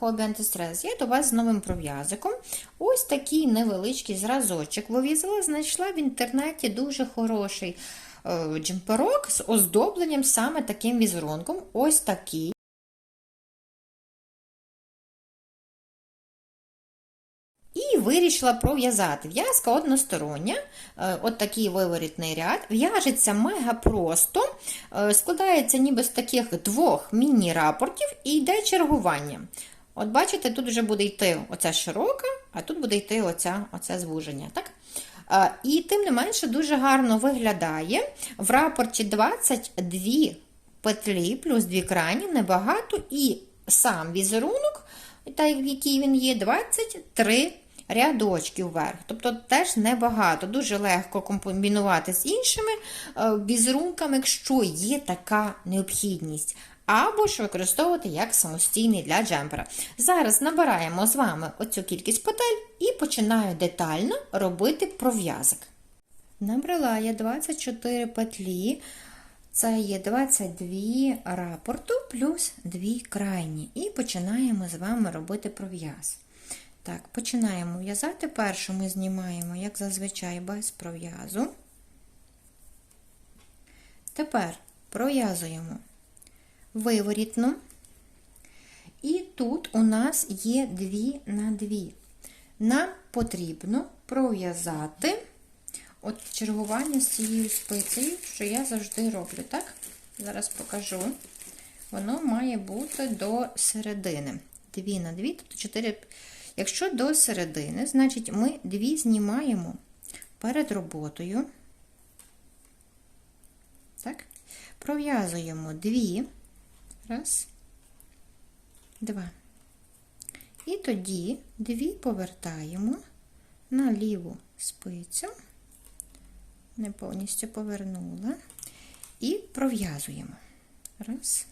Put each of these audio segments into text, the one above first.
Хобі Антистрес. Я до вас з новим пров'язиком. Ось такий невеличкий зразочок вивізила, знайшла в інтернеті дуже хороший е, джемперок з оздобленням саме таким візерунком. Ось такий. І вирішила пров'язати. В'язка одностороння, е, от такий виворітний ряд. В'яжеться мега просто, е, складається ніби з таких двох міні-рапортів і йде чергування. От бачите, тут вже буде йти оця широка, а тут буде йти оця, оце звуження. так? І тим не менше дуже гарно виглядає. В рапорті 22 петлі плюс дві крайні, небагато, і сам візерунок, який він є, 23 рядочки вверх. Тобто теж небагато, дуже легко комбінувати з іншими е, візерунками, якщо є така необхідність. Або ж використовувати як самостійний для джемпера. Зараз набираємо з вами оцю кількість петель і починаю детально робити пров'язок. Набрала я 24 петлі. Це є 22 рапорту плюс 2 крайні. І починаємо з вами робити пров'яз. Так, починаємо в'язати. Першу ми знімаємо, як зазвичай, без пров'язу. Тепер пров'язуємо виворітну. І тут у нас є 2 на 2. Нам потрібно пров'язати от чергування з цією спицею, що я завжди роблю, так? Зараз покажу. Воно має бути до середини. 2 на 2, тобто 4. Якщо до середини, значить ми 2 знімаємо перед роботою. Так? Пров'язуємо 2. Раз, два. І тоді 2 повертаємо на ліву спицю не повністю повернула. І пров'язуємо. Раз.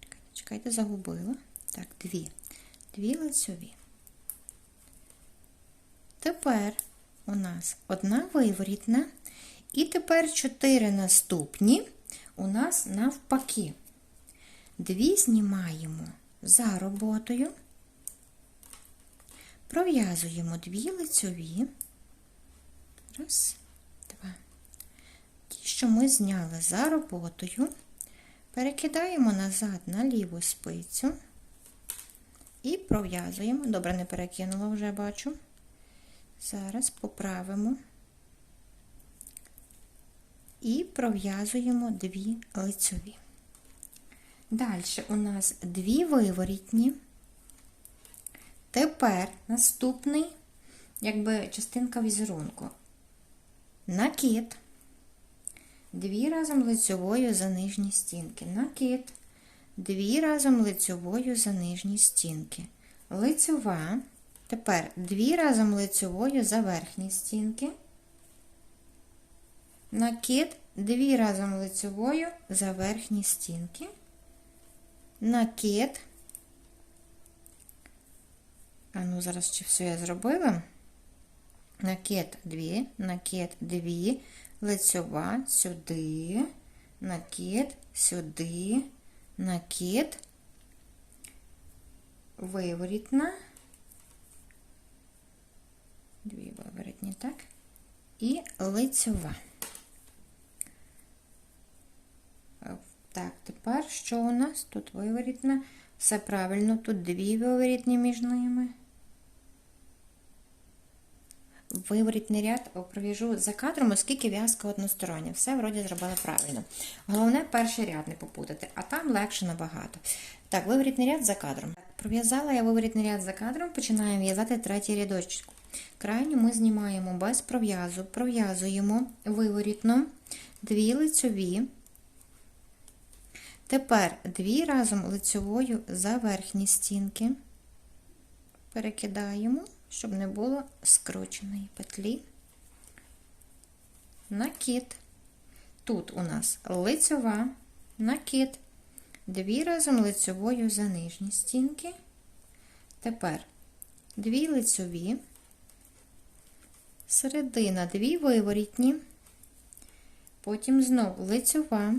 Чекайте, чекайте, загубила. Так, дві. Дві лицьові. Тепер у нас одна виворітна. І тепер чотири наступні у нас навпаки. Дві знімаємо за роботою, пров'язуємо дві лицьові. Раз, два. Ті, що ми зняли за роботою, перекидаємо назад на ліву спицю і пров'язуємо. Добре, не перекинула вже бачу. Зараз поправимо і пров'язуємо дві лицьові. Далі у нас дві виворітні. Тепер наступний, якби частинка візерунку. Накид, дві разом лицьовою за нижні стінки, накид, дві разом лицьовою за нижні стінки, лицьова, тепер дві разом лицьовою за верхні стінки, накид, дві разом лицьовою за верхні стінки, накид, а ну зараз чи все я зробила? накид 2, накид 2, лицьова сюди, накид сюди, накид, виворітна, дві виворітні, так, і лицьова. Так, тепер що у нас? Тут виворітна, все правильно, тут дві виворітні між ними виворітний ряд пров'яжу за кадром, оскільки в'язка одностороння. Все вроді зробила правильно. Головне, перший ряд не попутати, а там легше набагато. Так, виворітний ряд за кадром. Пров'язала я виворітний ряд за кадром, починаємо в'язати третій рядочок. Крайню ми знімаємо без пров'язу, пров'язуємо виворітно, дві лицьові. Тепер дві разом лицьовою за верхні стінки. Перекидаємо щоб не було скрученої петлі, накид. Тут у нас лицьова, накид, дві разом лицьовою за нижні стінки. Тепер дві лицьові, середина дві виворітні, потім знов лицьова,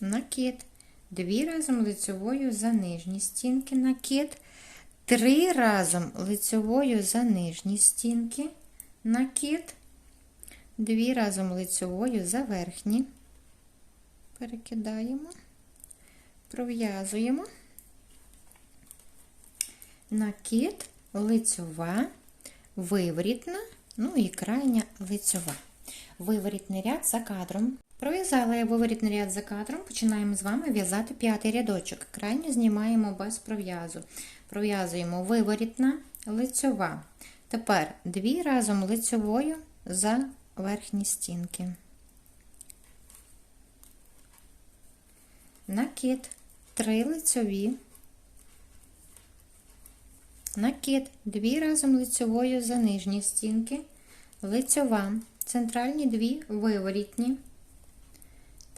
накид, дві разом лицьовою за нижні стінки накид, три разом лицьовою за нижні стінки накид, дві разом лицьовою за верхні, перекидаємо, пров'язуємо, накид, лицьова, виворітна, ну і крайня лицьова. Виворітний ряд за кадром. Пров'язала я виворітний ряд за кадром, починаємо з вами в'язати п'ятий рядочок. Крайню знімаємо без пров'язу. Пров'язуємо виворітна, лицьова. Тепер дві разом лицьовою за верхні стінки. Накид, три лицьові. Накид, дві разом лицьовою за нижні стінки, лицьова, центральні дві виворітні.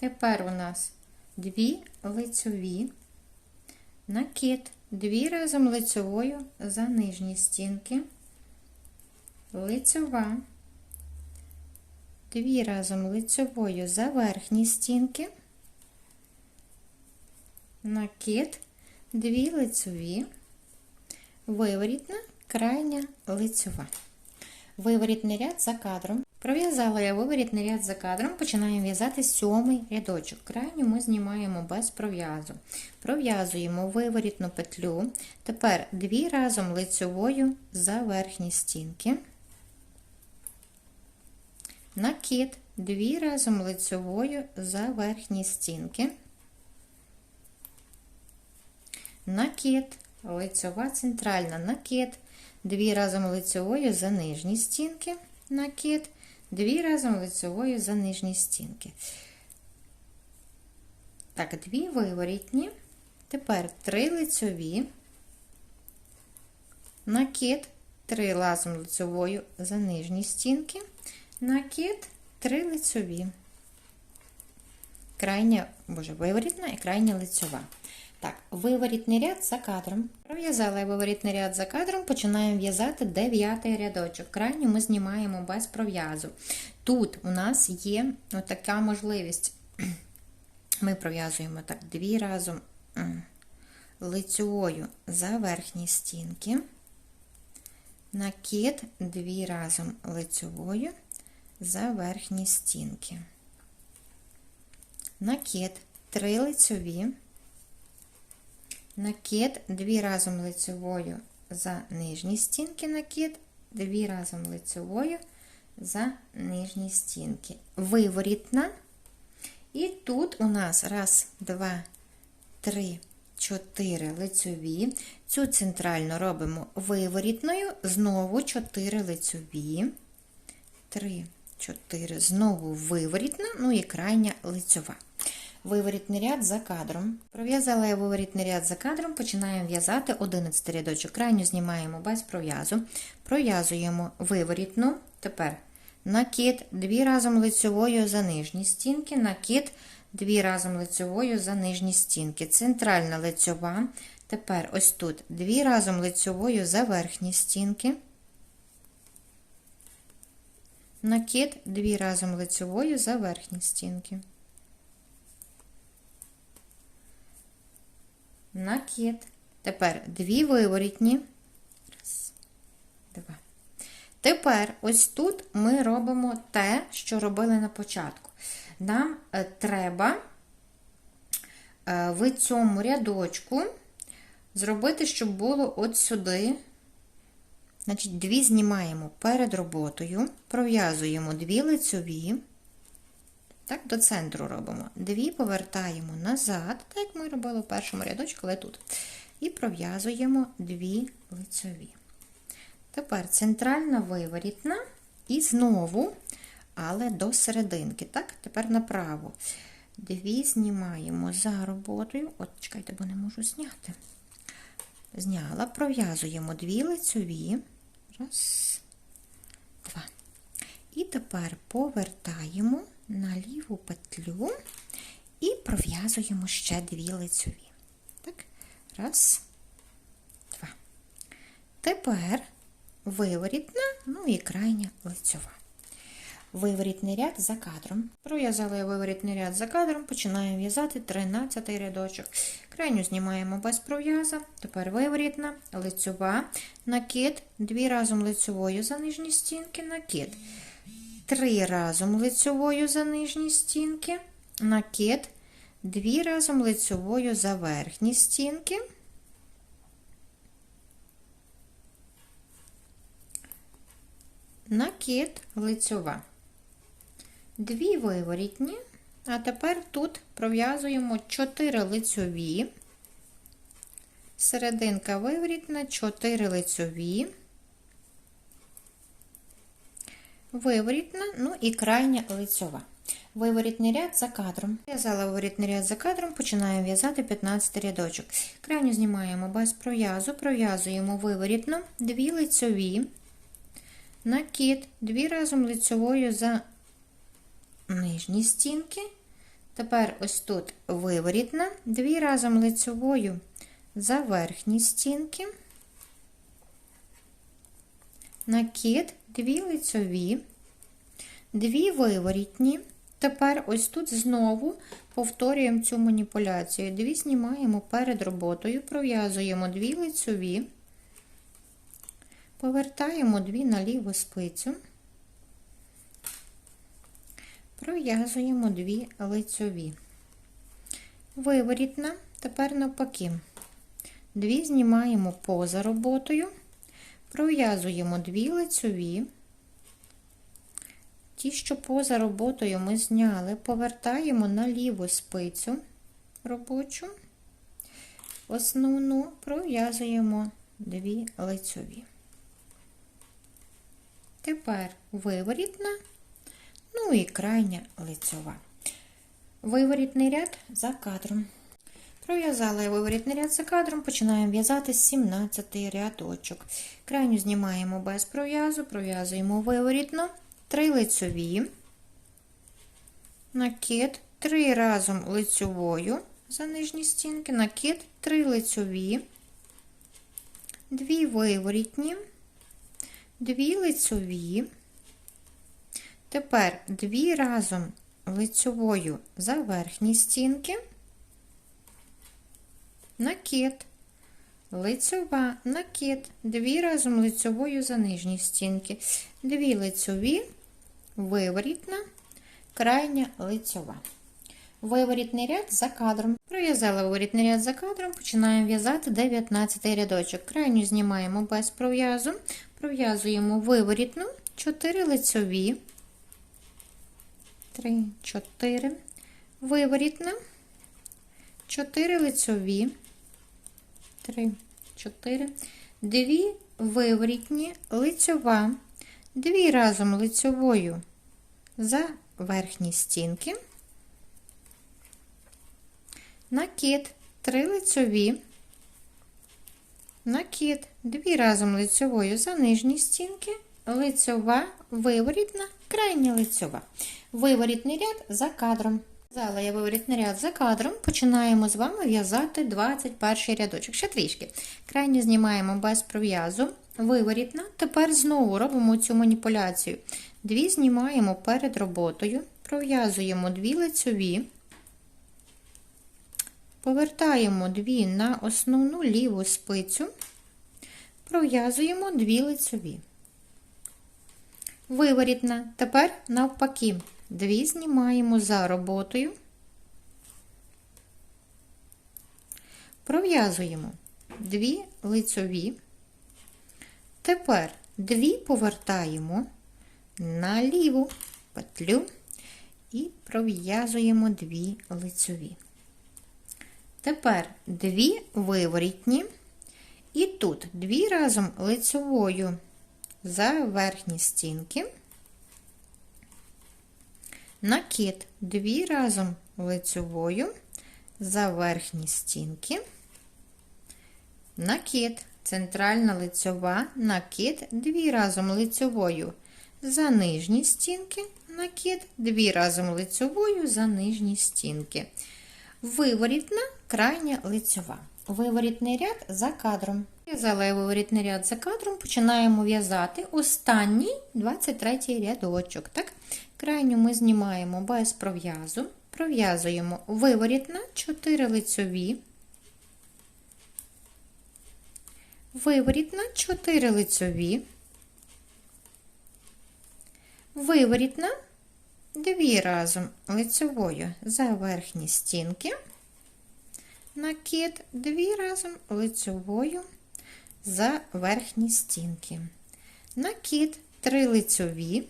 Тепер у нас дві лицьові, накид, дві разом лицьовою за нижні стінки, лицьова, дві разом лицьовою за верхні стінки, накид, дві лицьові, виворітна, крайня лицьова. Виворітний ряд за кадром. Пров'язала я виворітний ряд за кадром, починаємо в'язати сьомий рядочок. Крайню ми знімаємо без пров'язу. Пров'язуємо виворітну петлю. Тепер дві разом лицьовою за верхні стінки. Накид, дві разом лицьовою за верхні стінки. Накид, лицьова центральна накид, дві разом лицьовою за нижні стінки, накид, дві разом лицьовою за нижні стінки. Так, дві виворітні, тепер три лицьові, накид, три разом лицьовою за нижні стінки, накид, три лицьові. Крайня, боже, виворітна і крайня лицьова. Так, виворітний ряд за кадром. Пров'язала я виворітний ряд за кадром, починаємо в'язати дев'ятий рядочок. Крайню ми знімаємо без пров'язу. Тут у нас є така можливість. Ми пров'язуємо так дві разом лицьовою за верхні стінки, накид дві разом лицьовою за верхні стінки. Накид три лицьові накид, дві разом лицевою за нижні стінки накид, дві разом лицевою за нижні стінки. Виворітна. І тут у нас раз, два, три, чотири лицеві. Цю центральну робимо виворітною, знову чотири лицеві. Три, чотири, знову виворітна, ну і крайня лицьова виворітний ряд за кадром. Пров'язала я виворітний ряд за кадром, починаємо в'язати 11 рядочок. Крайню знімаємо без пров'язу, пров'язуємо виворітну, тепер накид, дві разом лицьовою за нижні стінки, накид, дві разом лицьовою за нижні стінки. Центральна лицьова. Тепер ось тут дві разом лицьовою за верхні стінки. Накид, дві разом лицьовою за верхні стінки. Накид. Тепер дві виворітні. Раз, два. Тепер ось тут ми робимо те, що робили на початку. Нам е, треба е, в цьому рядочку зробити, щоб було от сюди. Значить, дві знімаємо перед роботою, пров'язуємо дві лицьові. Так, до центру робимо. Дві повертаємо назад, так ми робили в першому рядочку, але тут. І пров'язуємо дві лицеві. Тепер центральна виворітна, і знову, але до серединки. Так, тепер направо. Дві знімаємо за роботою. От, чекайте, бо не можу зняти. Зняла, пров'язуємо дві лицеві. Раз, два. І тепер повертаємо на ліву петлю і пров'язуємо ще дві лицьові. Так, раз, два. Тепер виворітна, ну і крайня лицьова. виворітний ряд за кадром. Пров'язала я виворітний ряд за кадром, починаємо в'язати 13 рядочок. Крайню знімаємо без пров'яза, тепер виворітна, лицьова, накид, дві разом лицьовою за нижні стінки, накид, три разом лицьовою за нижні стінки, накид, дві разом лицьовою за верхні стінки. Накид лицьова. Дві виворітні, а тепер тут пров'язуємо 4 лицьові, серединка виворітна, 4 лицьові, виворітна, ну і крайня лицьова. Виворітний ряд за кадром. В'язала виворітний ряд за кадром, починаємо в'язати 15 рядочок. Крайню знімаємо без пров'язу, пров'язуємо виворітно, 2 лицьові, накид, 2 разом лицьовою за нижні стінки. Тепер ось тут виворітна, дві разом лицьовою за верхні стінки, накид, дві лицьові, дві виворітні. Тепер ось тут знову повторюємо цю маніпуляцію. Дві знімаємо перед роботою, пров'язуємо дві лицьові, повертаємо дві на ліву спицю. Пров'язуємо дві лицьові. Виворітна, тепер навпаки. Дві знімаємо поза роботою, пров'язуємо дві лицьові. Ті, що поза роботою ми зняли, повертаємо на ліву спицю робочу, основну пров'язуємо дві лицьові. Тепер виворітна. Ну і крайня лицьова. Виворітний ряд за кадром. Пров'язала я виворітний ряд за кадром, починаємо в'язати 17 рядочок. Крайню знімаємо без пров'язу, пров'язуємо виворітно, 3 лицьові, накид, 3 разом лицьовою за нижні стінки, накид, 3 лицьові, 2 виворітні, 2 лицьові. Тепер дві разом лицьовою за верхні стінки, накид, лицьова, накид, дві разом лицьовою за нижні стінки, дві лицьові, виворітна, крайня лицьова. Виворітний ряд за кадром. Пров'язала виворітний ряд за кадром, починаємо в'язати 19 рядочок. Крайню знімаємо без пров'язу, пров'язуємо виворітну, 4 лицьові. 3, 4, виворітна, 4 лицьові, 3, 4, 2 виворітні, лицьова, 2 разом лицьовою за верхні стінки, накид, 3 лицьові, накид, 2 разом лицьовою за нижні стінки, лицьова, виворітна, крайня лицьова. Виворітний ряд за кадром. Зала я виворітний ряд за кадром. Починаємо з вами в'язати 21 рядочок. Ще трішки. Крайню знімаємо без пров'язу. Виворітна. Тепер знову робимо цю маніпуляцію. Дві знімаємо перед роботою, пров'язуємо дві лицьові, повертаємо дві на основну ліву спицю, пров'язуємо дві лицьові. Виворітна. Тепер навпаки. Дві знімаємо за роботою, пров'язуємо дві лицьові, тепер дві повертаємо на ліву петлю і пров'язуємо дві лицьові. Тепер дві виворітні, і тут дві разом лицьовою за верхні стінки накид дві разом лицьовою за верхні стінки, накид, центральна лицьова, накид дві разом лицьовою за нижні стінки, накид дві разом лицьовою за нижні стінки. Виворітна крайня лицьова. Виворітний ряд за кадром. В'язала виворітний ряд за кадром, починаємо в'язати останній 23 рядочок. Так? Крайню ми знімаємо без пров'язу. Пров'язуємо виворітна, 4 лицьові. Виворітна, 4 лицьові. Виворітна, 2 разом лицьовою за верхні стінки. Накид 2 разом лицьовою за верхні стінки. Накид 3 лицьові.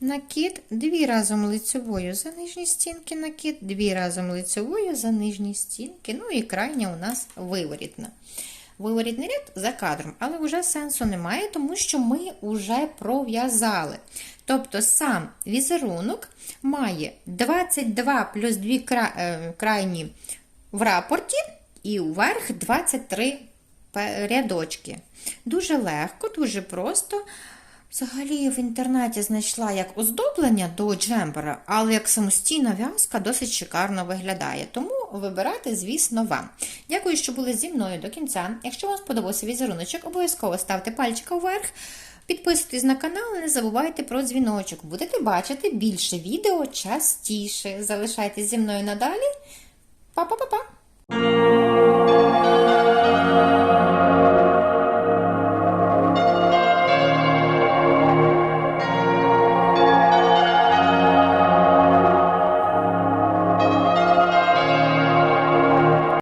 Накид 2 разом лицьовою за нижні стінки, накид 2 разом лицьовою за нижні стінки. Ну і крайня у нас виворітна. Виворітний ряд за кадром, але вже сенсу немає, тому що ми вже пров'язали. Тобто сам візерунок має 22 плюс 2 кра- е, крайні в рапорті і вверх 23 рядочки. Дуже легко, дуже просто. Взагалі в інтернеті знайшла як оздоблення до джемпера, але як самостійна в'язка досить шикарно виглядає. Тому вибирати, звісно, вам. Дякую, що були зі мною до кінця. Якщо вам сподобався візеруночок, обов'язково ставте пальчика вверх. Підписуйтесь на канал, не забувайте про дзвіночок. Будете бачити більше відео частіше. Залишайтесь зі мною надалі. Па-па-па-па!